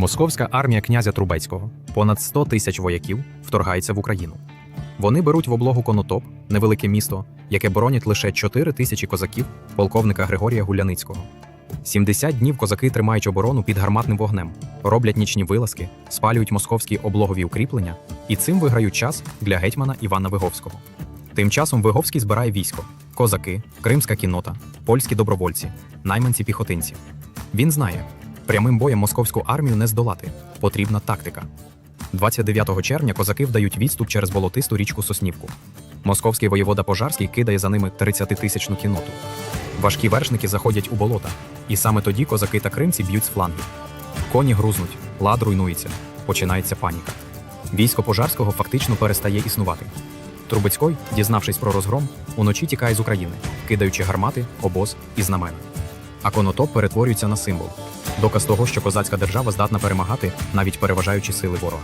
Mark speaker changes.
Speaker 1: Московська армія князя Трубецького, понад 100 тисяч вояків, вторгається в Україну. Вони беруть в облогу Конотоп, невелике місто, яке боронять лише 4 тисячі козаків полковника Григорія Гуляницького. 70 днів козаки тримають оборону під гарматним вогнем, роблять нічні вилазки, спалюють московські облогові укріплення і цим виграють час для гетьмана Івана Виговського. Тим часом Виговський збирає військо: козаки, кримська кіннота, польські добровольці, найманці піхотинці. Він знає, прямим боєм московську армію не здолати, потрібна тактика. 29 червня козаки вдають відступ через болотисту річку Соснівку. Московський воєвода Пожарський кидає за ними 30-тисячну кінноту. Важкі вершники заходять у болота, і саме тоді козаки та кримці б'ють з флангів. Коні грузнуть, лад руйнується, починається паніка. Військо Пожарського фактично перестає існувати. Трубецькой, дізнавшись про розгром, уночі тікає з України, кидаючи гармати, обоз і знамена. А конотоп перетворюється на символ доказ того, що козацька держава здатна перемагати, навіть переважаючи сили ворога.